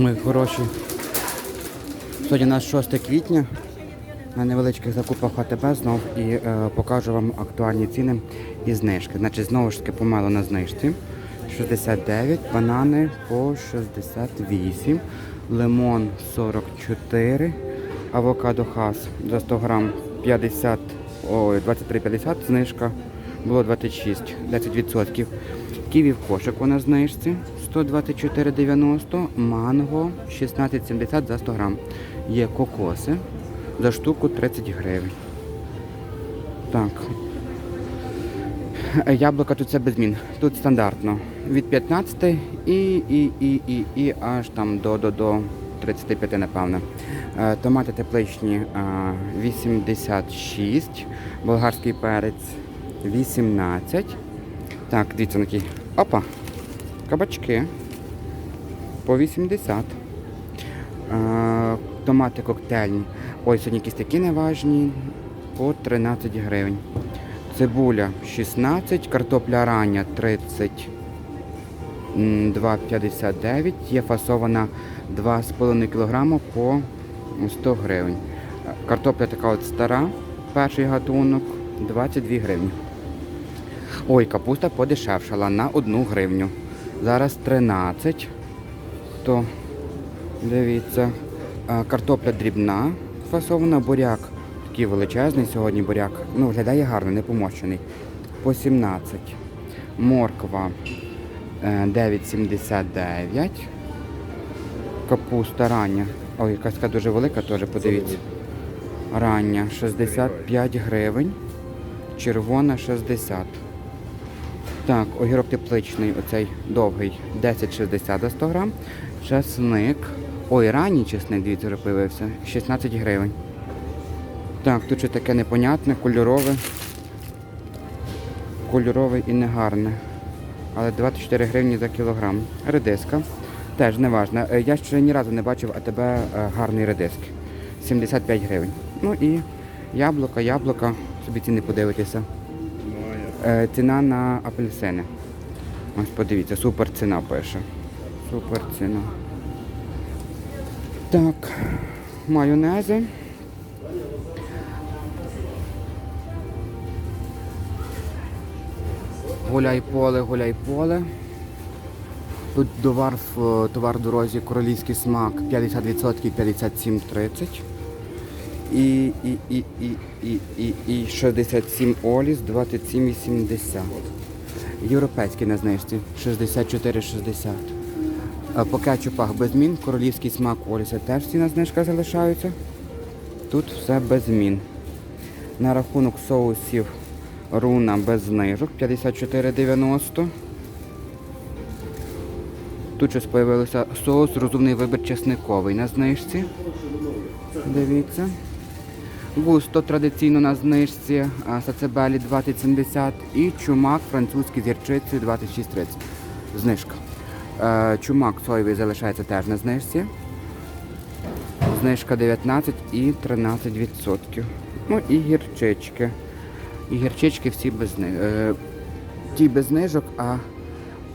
Мої хороші. Сьогодні у нас 6 квітня. На невеличких закупах АТБ знов і е, покажу вам актуальні ціни і знижки. Значить, знову ж таки помало на знижці. 69, банани по 68, лимон 44, авокадо хас за 100 грам 50, ой, 23,50, знижка було 26, 10%. Ківі в кошик у нас знижці 124,90, манго 16,70 за 100 грам. Є кокоси за штуку 30 гривень. Так. Е, Яблука тут це без змін. Тут стандартно. Від 15 і, і, і, і, і аж там до, до, до 35, напевно. Е, Томати тепличні е, 86, болгарський перець 18. Так, дивіться на які. Опа! Кабачки по 80. Е, Томати коктейльні. Ой, сьогодні якісь такі неважні. По 13 гривень. Цибуля 16, картопля рання 32,59. Є фасована 2,5 кг по 100 гривень. Е, Картопля така от стара, перший гатунок 22 гривні. Ой, капуста подешевшала на 1 гривню. Зараз 13. То дивіться, картопля дрібна, фасована, буряк. Такий величезний сьогодні буряк. Ну, виглядає гарно, не помощений. По 17. Морква е, 9,79. Капуста рання. Ой, якась така дуже велика теж, подивіться. Рання 65 гривень. Червона 60. Так, огірок тепличний, оцей довгий 10,60 за 100 грам. Часник. Ой, ранній чесник, дивіться, вже появився. 16 гривень. Так, тут щось таке непонятне, кольорове. Кольорове і негарне. Але 24 гривні за кілограм. Редиска. Теж неважно. Е, Я ще ні разу не бачив АТБ е, гарної редиски. 75 гривень. Ну і яблука, яблука, собі ціни подивитися. Е, Ціна на апельсини. Ось подивіться, супер ціна пише. Супер ціна. Так, майонези. Гуляй поле, гуляй поле. Тут товар в товар дорозі королівський смак 50% 57,30. І, і, і, і, і, і, і 67 Оліс 27,80. Європейський на знижці 64,60. А По кетчупах без змін. Королівський смак Оліса теж ці на знижках залишаються. Тут все без змін. На рахунок соусів руна без знижок 54,90. Тут щось з'явився соус, розумний вибір чесниковий на знижці. Дивіться. Густо традиційно на знижці, сацебелі 20,70 і чумак французький з гірчицею 26,30. Знижка. Е, Чумак соєвий залишається теж на знижці. Знижка 19 і 13%. Ну і гірчички. І гірчички всі без знижок. Ті без знижок, а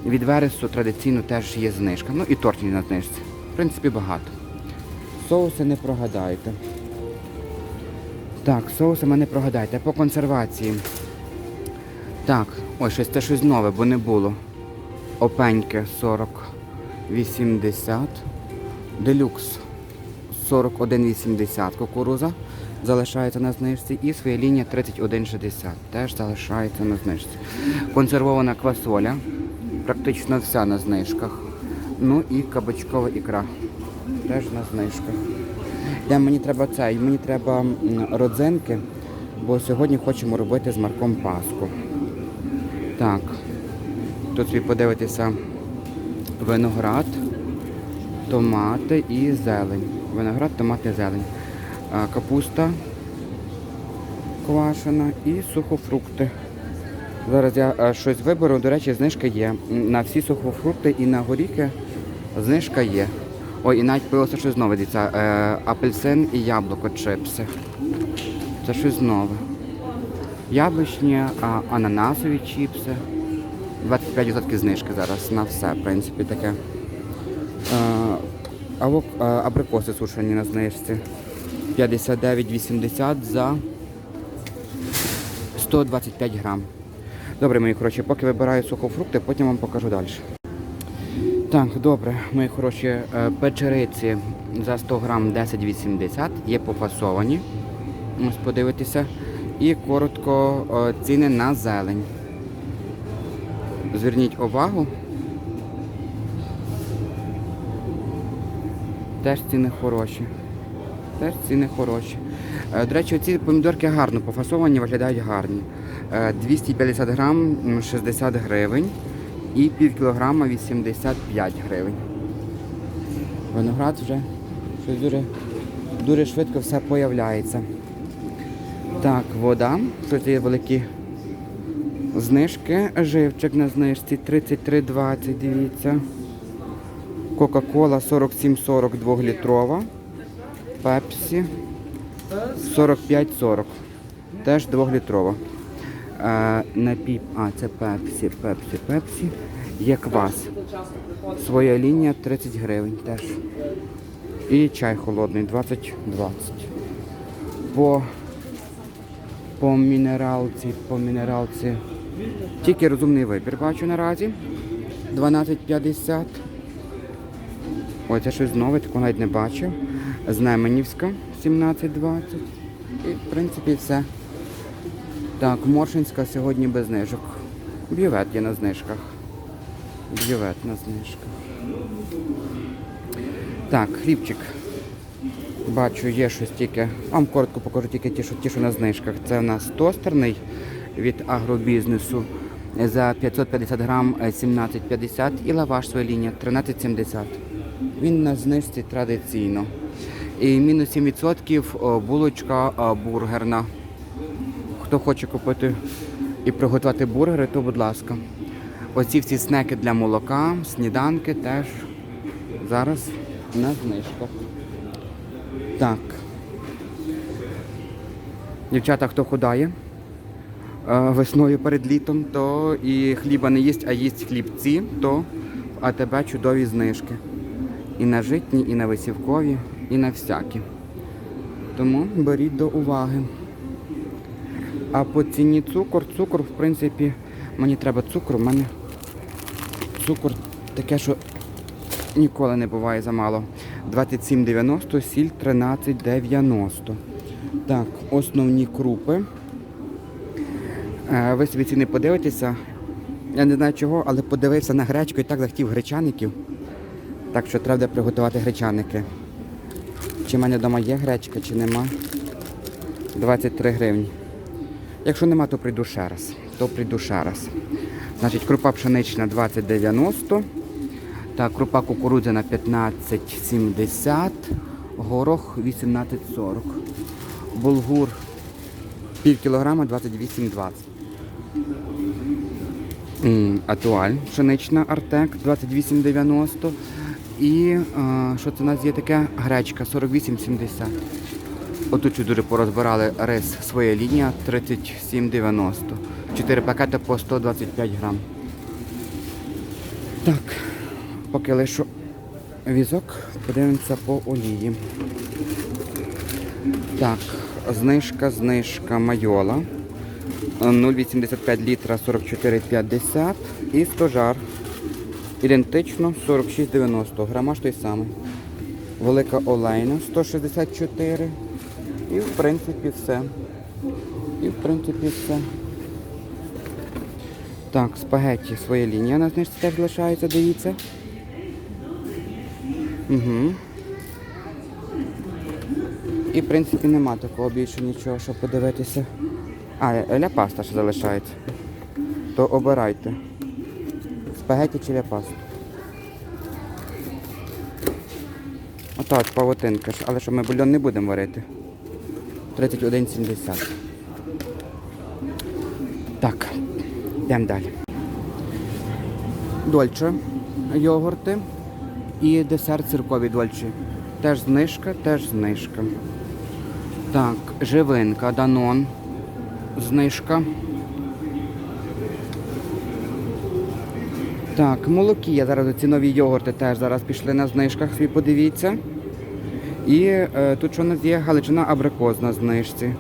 від вересу традиційно теж є знижка. Ну і тортні на знижці. В принципі, багато. Соуси не прогадайте. Так, соусами не прогадайте. По консервації. Так, ой, щось це щось нове, бо не було. Опеньки 40,80. Делюкс 41,80 кукуруза залишається на знижці. І своя лінія 31,60 теж залишається на знижці. Консервована квасоля. Практично вся на знижках. Ну і кабачкова ікра. Теж на знижках. Де мені треба цей, мені треба родзинки, бо сьогодні хочемо робити з Марком Паску. Так, тут собі подивитися виноград, томати і зелень. Виноград, томати, зелень. Капуста квашена і сухофрукти. Зараз я е, щось виберу, до речі, знижка є. На всі сухофрукти і на горіхи знижка є. Ой, і навіть появилося щось нове, дивіться, е, апельсин і яблуко чипси. Це щось нове. Яблучні, а, ананасові чіпси. 25% знижки зараз на все, в принципі, таке. Е, Авок, а, абрикоси сушені на знижці. 59,80 за 125 грам. Добре, мої хороші, поки вибираю сухофрукти, потім вам покажу далі. Так, добре, мої хороші, е, печериці за 100 грам 10,80 є пофасовані. Ось подивитися. І коротко е, ціни на зелень. Зверніть увагу. Теж ціни хороші. Теж ціни хороші. Е, До речі, ці помідорки гарно пофасовані, виглядають гарні. Е, 250 грам 60 гривень і пів кілограма 85 гривень. Виноград вже дуже, дуже швидко все появляється. Так, вода. Тут є великі знижки. Живчик на знижці 33,20, дивіться. Кока-кола 47,40 2-літрова. Пепсі 45,40. Теж 2-літрова. Напій... А, це пепсі, пепсі, пепсі. Є квас. Своя лінія 30 гривень теж. І чай холодний 20-20. По, по мінералці, по мінералці. Тільки розумний вибір бачу наразі. 12,50. Ой, це щось нове, такого навіть не бачив. Знаменівська 17,20. І в принципі все. Так, Моршинська сьогодні без знижок. Бювет є на знижках. Бювет на знижках. Так, хлібчик. Бачу, є щось тільки. Вам коротко покажу тільки ті, що, ті, що на знижках. Це у нас тостерний від агробізнесу за 550 грам е, 17,50 і лаваш своя лінія 13,70. Він на знижці традиційно. І мінус 7% булочка бургерна. Хто хоче купити і приготувати бургери, то будь ласка. Оці всі снеки для молока, сніданки теж зараз на знижках. Так. Дівчата, хто худає е, весною перед літом, то і хліба не їсть, а їсть хлібці, то в АТБ чудові знижки. І на житні, і на висівкові, і на всякі. Тому беріть до уваги. А по ціні цукор, цукор, в принципі, мені треба цукру, в мене цукор таке, що ніколи не буває замало. 27,90, сіль 13,90. Так, основні крупи. Е, Ви собі ціни подивитеся. Я не знаю чого, але подивився на гречку і так захотів гречаників. Так що треба приготувати гречаники. Чи в мене вдома є гречка, чи нема. 23 гривні. Якщо нема, то прийду ще раз. То прийду ще раз. Значить, крупа пшенична 20,90. Так, крупа кукурудзяна 15,70. Горох 18,40. Булгур пів кілограма 28,20. М, Атуаль пшенична Артек 28,90. І е, що це у нас є таке? Гречка 48,70. Отут дуже порозбирали рис своя лінія 37,90. 4 пакети по 125 грам. Так, поки лишу візок, подивимося по олії. Так, знижка, знижка майола. 0,85 літра 44,50 і стожар. Ідентично 46,90. Грамаж той самий. Велика олейна 164. І в принципі все. І в принципі все. Так, спагетті своя лінія на знижці теж лишається, дивіться. Угу. І в принципі нема такого більше нічого, щоб подивитися. А, е, ля паста ще залишається. То обирайте. Спагетті чи ля паста. Ота павутинка, але що ми бульон не будемо варити. 31,70. Так, йдемо далі. Дольче йогурти і десерт циркові дольче. Теж знижка, теж знижка. Так, живинка, данон. Знижка. Так, молокія. Зараз ці нові йогурти теж зараз пішли на знижках, свій подивіться. І е, тут що у нас є галичина абрикос на знижці.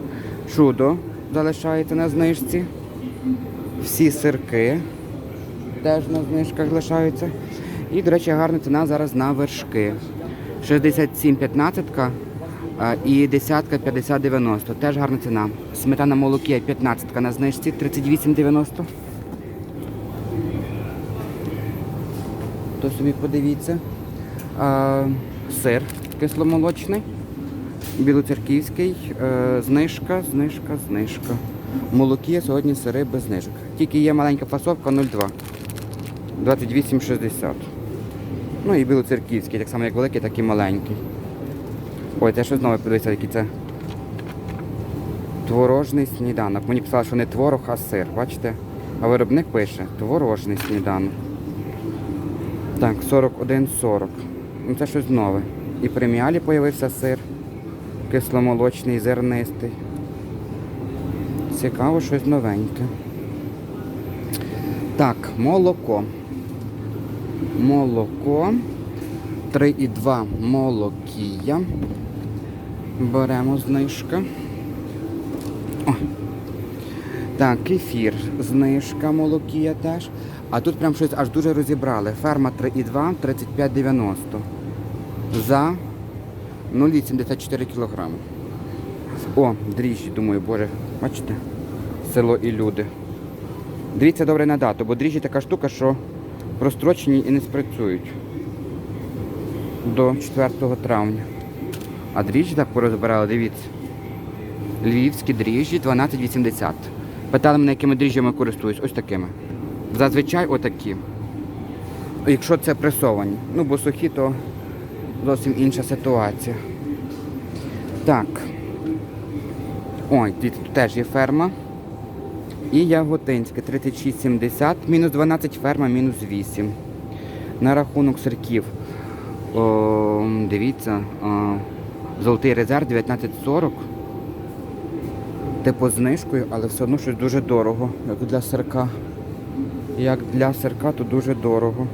Чудо залишається на знижці. Всі сирки теж на знижках лишаються. І, до речі, гарна ціна зараз на вершки. 67,15 а, і десятка 50,90. Теж гарна ціна. Сметана молокія 15 на знижці 38,90. То собі подивіться. А, сир кисломолочний, білоцерківський, е, знижка, знижка, знижка. Молокія сьогодні сири без знижок. Тільки є маленька фасовка 0,2. 28,60. Ну і білоцерківський, так само як великий, так і маленький. Ой, це що знову подивися, який це творожний сніданок. Мені писали, що не творог, а сир. Бачите? А виробник пише творожний сніданок. Так, 41,40. Ну це щось нове. І преміалі з'явився сир. Кисломолочний, зернистий. Цікаво, щось новеньке. Так, молоко. Молоко. 3,2 молокія. Беремо знижка. О. Так, кефір, знижка молокія теж. А тут прям щось аж дуже розібрали. Ферма 3,2, 35,90. За 0,84 кг. О, дріжджі, думаю, боже, бачите? Село і люди. Дивіться добре на дату, бо дріжджі така штука, що прострочені і не спрацюють до 4 травня. А дріжджі так порозбирали, дивіться. Львівські дріжджі 12,80. Питали мене, якими дріжджами користуюсь. Ось такими. Зазвичай отакі. Якщо це пресовані. Ну, бо сухі, то зовсім інша ситуація. Так. Ой, тут теж є ферма. І яготинське 36,70, мінус 12 ферма, мінус 8. На рахунок сирків. О, дивіться, о, золотий резерв 19,40. Типу знижкою, але все одно щось дуже дорого, як для сирка. Як для сирка, то дуже дорого.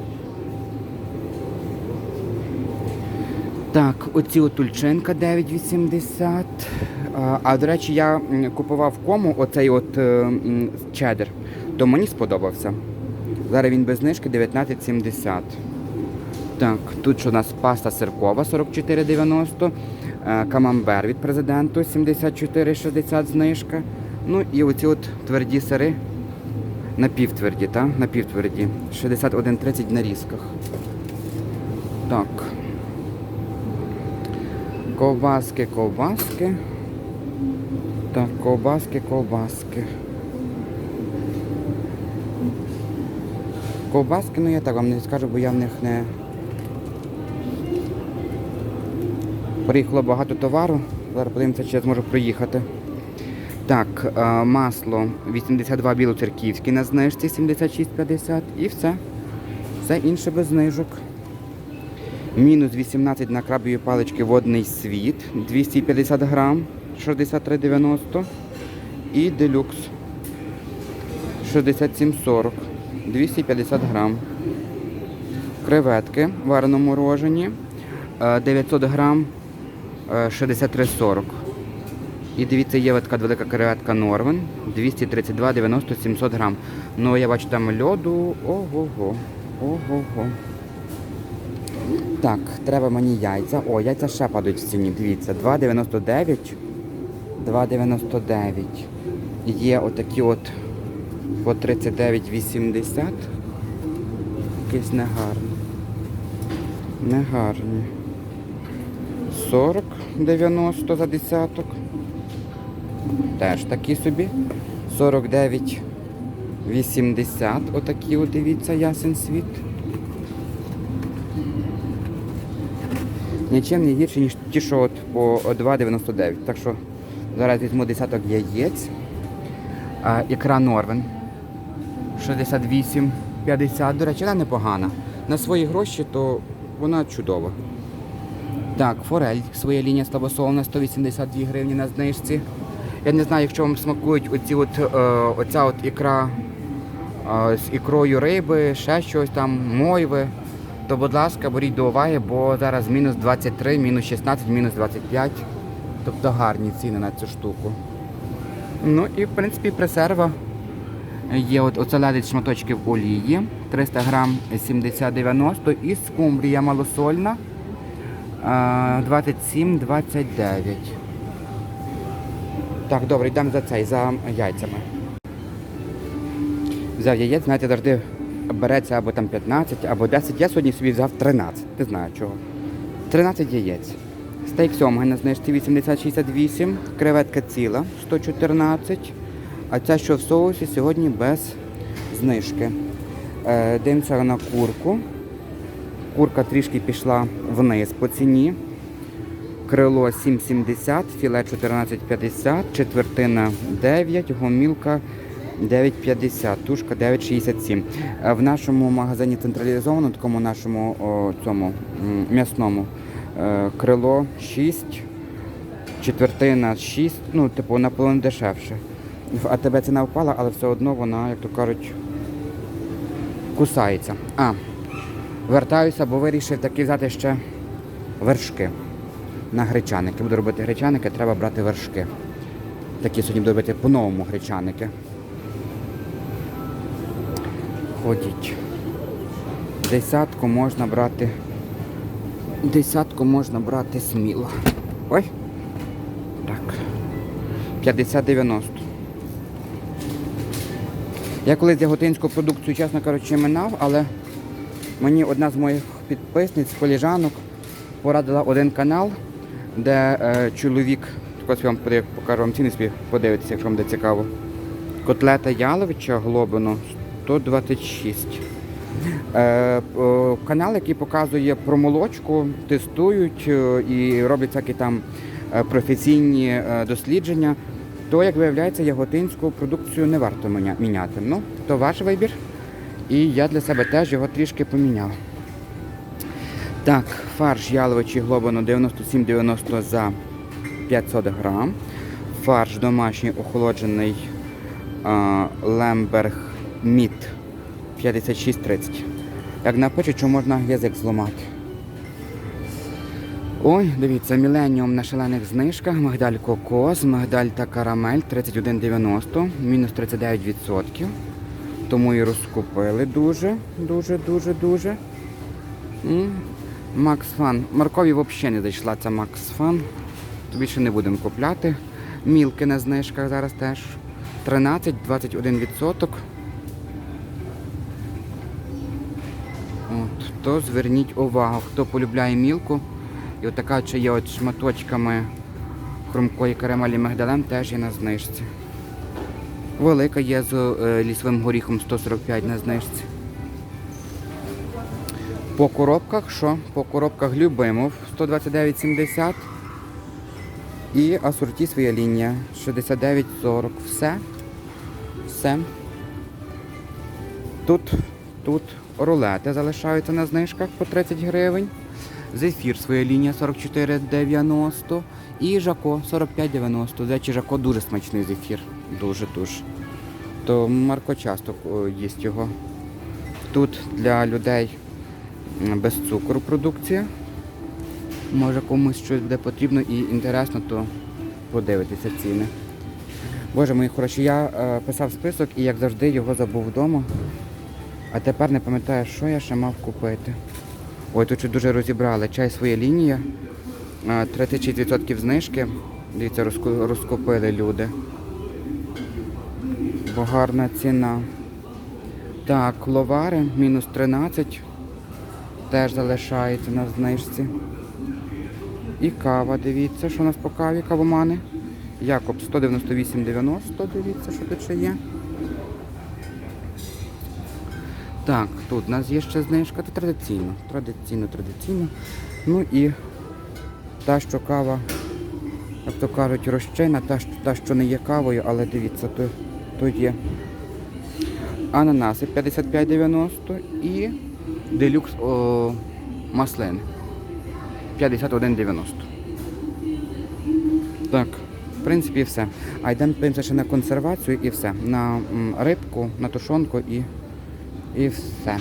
Так, оці от тульчинка 9,80. А, до речі, я купував кому оцей от е, м, то мені сподобався. Зараз він без знижки 19,70. Так, тут що у нас паста сиркова 44,90, е, камамбер від президенту 74,60 знижка. Ну і оці от тверді сири, напівтверді, так? Напівтверді. 61,30 на різках. Так. Ковбаски, ковбаски. Так, ковбаски, ковбаски. Ковбаски, ну я так вам не скажу, бо я в них не. Приїхало багато товару. Зараз подивимося, чи я зможу проїхати. Так, е, масло 82 білоцерківське на знижці 76,50 і все. Все інше без знижок. Мінус 18 на крабові палички водний світ 250 грам 63,90 і делюкс 67,40 250 грам. Креветки в вареному морожені е, 900 грам е, 63,40. І дивіться, є така велика креветка Норвен 232,90 700 грам. Ну я бачу там льоду. Ого-го. Ого-го. Так, треба мені яйця. О, яйця ще падають в ціні. Дивіться, 2,99. 2,99. Є отакі от по 39,80. Якісь негарні. Негарні. 40,90 за десяток. Теж такі собі. 49,80. Отакі от дивіться, ясен світ. Нічим не гірше, ніж ті, що от по 2,99. Так що зараз візьму десяток яєць. Ікра Норвен. 68,50. До речі, вона непогана. На свої гроші, то вона чудова. Так, форель, своя лінія слабосолена, 182 гривні на знижці. Я не знаю, якщо вам смакують оці от, е, оця от ікра а, з ікрою риби, ще щось там, мойви, то, будь ласка, беріть до уваги, бо зараз мінус 23, мінус 16, мінус 25. Тобто гарні ціни на цю штуку. Ну і в принципі пресерва. Є от оцеледець шматочків олії 300 грам 70-90 і скумбрія малосольна е, 27-29. Так, добре, йдемо за цей, за яйцями. Взяв яєць, знаєте, завжди береться або там 15, або 10. Я сьогодні собі взяв 13, не знаю чого. 13 яєць. Стейк сьомга на знижці 80-68, креветка ціла 114, а ця, що в соусі, сьогодні без знижки. Е, дивимося на курку. Курка трішки пішла вниз по ціні. Крило 7,70, філе 14,50, четвертина 9, гомілка 9,50, тушка 9,67. Е, В нашому магазині централізовано, такому нашому о, цьому м'ясному е, крило 6, четвертина 6, ну, типу, наполовину дешевше. В АТБ ціна впала, але все одно вона, як то кажуть, кусається. А, вертаюся, бо вирішив таки взяти ще вершки на гречаники. Буду робити гречаники, треба брати вершки. Такі сьогодні буду робити по-новому гречаники. Ходіть. Десятку можна брати. Десятку можна брати сміло. Ой. Так. 50-90. Я колись яготинську продукцію, чесно кажучи, минав, але мені одна з моїх підписниць, коліжанок, порадила один канал, де е, чоловік, я вам покажу вам ціни собі, подивитися, якщо вам буде цікаво. Котлета Яловича Глобино 126. Е, канал, який показує про молочку, тестують е, і роблять всякі там е, професійні е, дослідження. То, як виявляється, яготинську продукцію не варто міняти. Ну, то ваш вибір. І я для себе теж його трішки поміняв. Так, фарш яловичий глобано 97,90 за 500 грам. Фарш домашній охолоджений а, Лемберг Міт 56,30. Як напишуть, що можна язик зламати. Ой, дивіться, міленіум на шалених знижках, мигдаль кокос, мигдаль та карамель 31,90, мінус 39%. Тому і розкупили дуже, дуже, дуже, дуже. Макс Фан. Маркові взагалі не зайшла ця Макс Фан. То більше не будемо купляти. Мілки на знижках зараз теж. 13-21%. От, то зверніть увагу, хто полюбляє мілку. І от така чи є от шматочками хрумкої карамелі мигдалем теж є на знижці. Велика є з е, лісовим горіхом 145 на знижці. По коробках що? По коробках Любимов 129,70 і асорті своя лінія 69,40. Все. Все. Тут, тут рулети залишаються на знижках по 30 гривень. Зефір своя лінія 44,90 і Жако 45,90. До речі, Жако дуже смачний зефір. Дуже-дуже. То Марко часто їсть його. Тут для людей без цукру продукція. Може комусь щось буде потрібно і інтересно, то подивитися ціни. Боже мої хороші, я е, писав список і як завжди його забув вдома. А тепер не пам'ятаю, що я ще мав купити. Ой, тут дуже розібрали. Чай своя лінія. е, 36% знижки. Дивіться, розкупили люди. Бо гарна ціна. Так, ловари мінус 13. Теж залишається на знижці. І кава, дивіться, що у нас по каві кавомани. Якоб 198,90, дивіться, що тут ще є. Так, тут у нас є ще знижка, це традиційно. Традиційно, традиційно. Ну і та, що кава, як то кажуть, розчина, та, та що не є кавою, але дивіться, то, то є. Ананаси 55,90 і делюкс о, маслин 51,90. Так, в принципі, все. А йдемо ще на консервацію і все. На м, рибку, на тушонку і І все.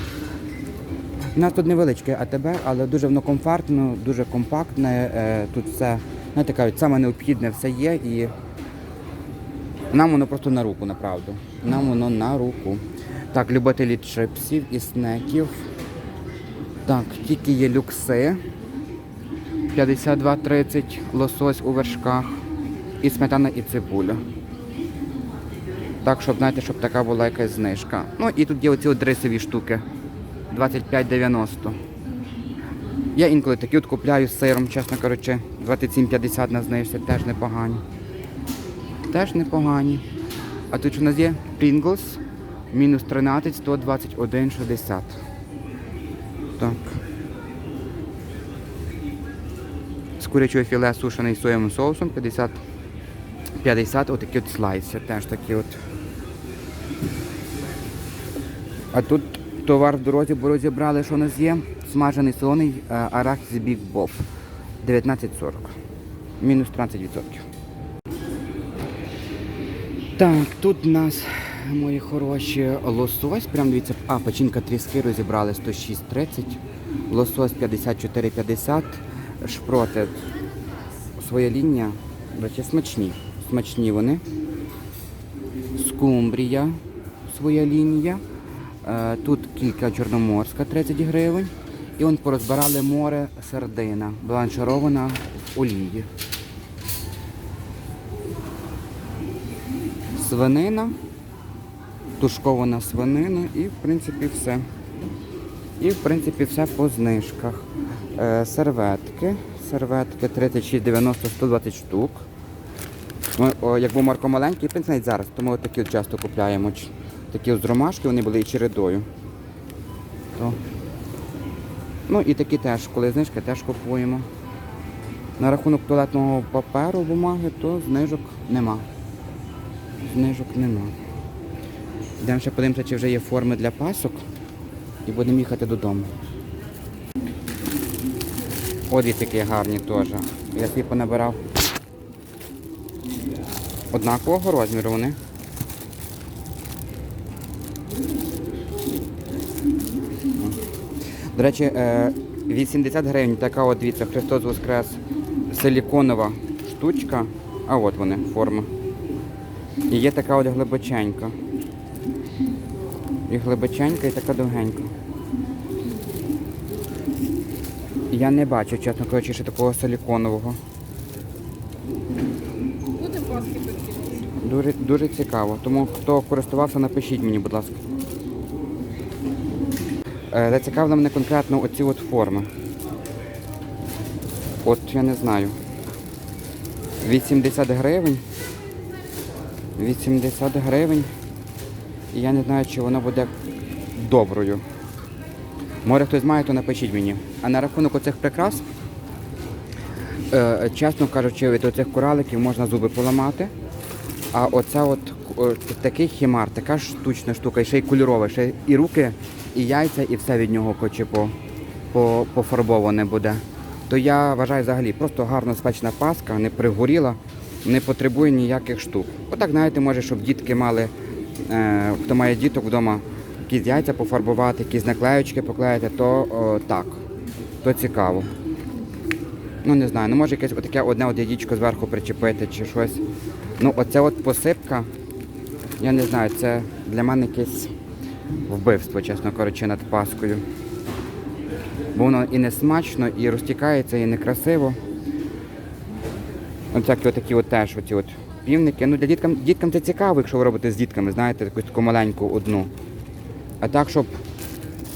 У нас тут невеличке АТБ, але дуже воно комфортно, дуже компактне. Е, Тут все, знаєте, кажуть, саме необхідне все є і нам воно просто на руку, направду. Нам воно на руку. Так, любителі чипсів і снеків. Так, тільки є люкси. 52,30 лосось у вершках. І сметана, і цибуля. Так, щоб, знаєте, щоб така була якась знижка. Ну і тут є оці от рисові штуки. 25,90. Я інколи такі от купляю з сиром, чесно кажучи, 27,50 на знижці, теж непогані. Теж непогані. А тут що у нас є? Pringles, мінус 13, 121,60. Так. З курячого філе сушений соєвим соусом 50, 50 отакі от слайси, теж такі от. Тут товар в дорозі, бо розібрали, що у нас є. Смажений солоний е, арахіс Big Bob 19,40. Мінус 30%. Так, тут у нас, мої хороші, лосось. Прям дивіться, а, печінка тріски розібрали 106,30. Лосось 54,50. Шпроти. Своя лінія. Речі, смачні. Смачні вони. Скумбрія, своя лінія. Е, Тут кілька чорноморська 30 гривень. І он порозбирали море сардина, бланширована в олії. Свинина, тушкована свинина і в принципі все. І в принципі все по знижках. Е, серветки. Серветки 36,90 120 штук. Ми, о, як був Марко маленький, в принципі навіть зараз, тому такі часто купляємо. Такі з ромашки, вони були і чередою. То. Ну і такі теж, коли знижки, теж купуємо. На рахунок туалетного паперу, бумаги, то знижок нема. Знижок нема. Йдемо ще подивимося, чи вже є форми для пасок і будемо їхати додому. От і такі гарні теж. Я собі понабирав. Однакового розміру вони. До речі, е, 80 гривень така от дивіться, Христос Воскрес силіконова штучка. А от вони, форма. І є така от глибоченька. І глибоченька, і така довгенька. Я не бачу, чесно кажучи, ще такого силіконового. Дуже, дуже цікаво. Тому хто користувався, напишіть мені, будь ласка. Е, Зацікавили мене конкретно оці от форми. От я не знаю. 80 гривень. 80 гривень. І я не знаю, чи вона буде доброю. Може хтось має, то напишіть мені. А на рахунок оцих прикрас, е, чесно кажучи, від оцих кораликів можна зуби поламати. А оце от е, такий хімар, така штучна штука, і ще й кольорова, ще і руки, і яйця, і все від нього хоче по, по, пофарбоване буде. То я вважаю взагалі просто гарно спечена паска, не пригоріла, не потребує ніяких штук. Отак, знаєте, може, щоб дітки мали, е, хто має діток вдома, якісь яйця пофарбувати, якісь наклеючки поклеїти, то о, так, то цікаво. Ну не знаю, ну може якесь отаке одне от яєчко зверху причепити чи щось. Ну оце от посипка, я не знаю, це для мене якесь вбивство, чесно кажучи, над паскою. Бо воно і не смачно, і розтікається, і некрасиво. Ось такі отакі от теж оці от півники. Ну для діткам, діткам це цікаво, якщо ви робите з дітками, знаєте, якусь таку маленьку одну. А так, щоб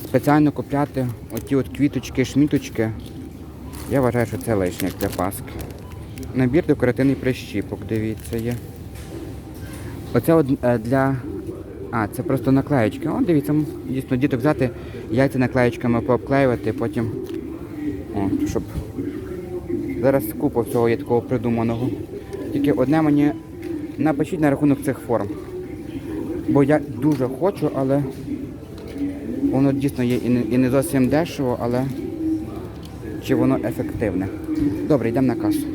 спеціально купляти оті от квіточки, шміточки, я вважаю, що це лишнє для паски. Набір декоративний прищіпок, дивіться, є. Оце от е, для. А, це просто наклеєчки. О, дивіться, дійсно діток взяти, яйця наклеєчками пообклеювати, потім. О, щоб. Зараз купа всього є такого придуманого. Тільки одне мені напишіть на рахунок цих форм. Бо я дуже хочу, але воно дійсно є і не, зовсім дешево, але чи воно ефективне. Добре, йдемо на касу.